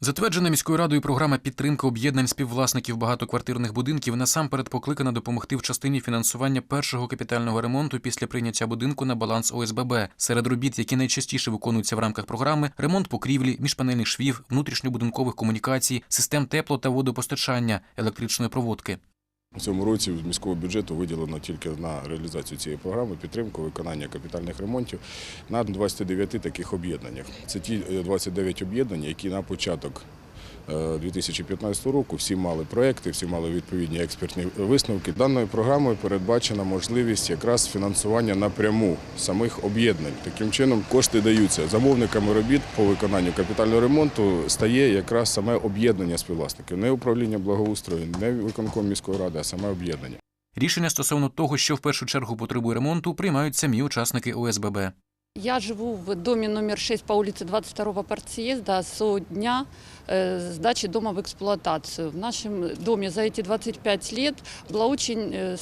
Затверджена міською радою програма підтримки об'єднань співвласників багатоквартирних будинків насамперед покликана допомогти в частині фінансування першого капітального ремонту після прийняття будинку на баланс ОСББ. Серед робіт, які найчастіше виконуються в рамках програми, ремонт покрівлі, міжпанельних швів, внутрішньобудинкових комунікацій, систем тепло та водопостачання, електричної проводки. У цьому році з міського бюджету виділено тільки на реалізацію цієї програми підтримку виконання капітальних ремонтів на 29 таких об'єднаннях. Це ті е, 29 об'єднань, які на початок е, 2015 року всі мали проекти, всі мали відповідні експертні висновки. Даною програмою передбачена можливість якраз фінансування напряму самих об'єднань. Таким чином кошти даються замовниками робіт по виконанню капітального ремонту стає якраз саме об'єднання співвласників, не управління благоустрою, не виконком міської ради, а саме об'єднання. Рішення стосовно того, що в першу чергу потребує ремонту, приймають самі учасники ОСББ. Я живу в доме номер 6 по улице 22 партсъезда со дня э, сдачи дома в эксплуатацию. В нашем доме за эти 25 лет была очень э,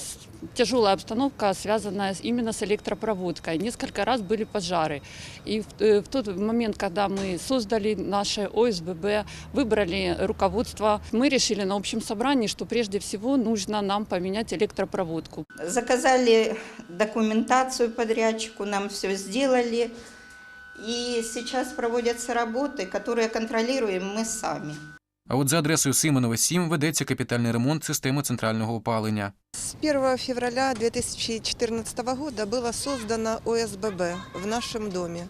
тяжелая обстановка, связанная именно с электропроводкой. Несколько раз были пожары. И в, э, тот момент, когда мы создали наше ОСББ, выбрали руководство, мы решили на общем собрании, что прежде всего нужно нам поменять электропроводку. Заказали документацию подрядчику, нам все сделали. И сейчас проводятся работы, которые контролируем мы сами. А от за адресою Симонова 7 ведеться капітальний ремонт системи центрального опалення. С 1 февраля 2014 года было создано ОСББ в нашем доме.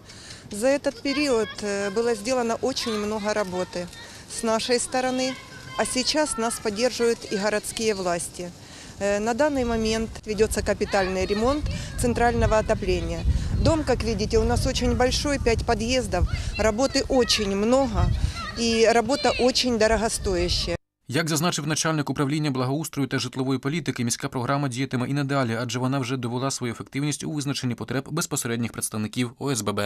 За этот период э, было сделано очень много работы с нашей стороны, а сейчас нас поддерживают и городские власти. Э, На данный момент ведется капитальный ремонт центрального отопления. Дом, как видите, у нас очень большой, 5 подъездов, работы очень много и работа очень дорогостоящая. Як зазначив начальник управління благоустрою та житлової політики, міська програма діятиме і надалі, адже вона вже довела свою ефективність у визначенні потреб безпосередніх представників ОСББ.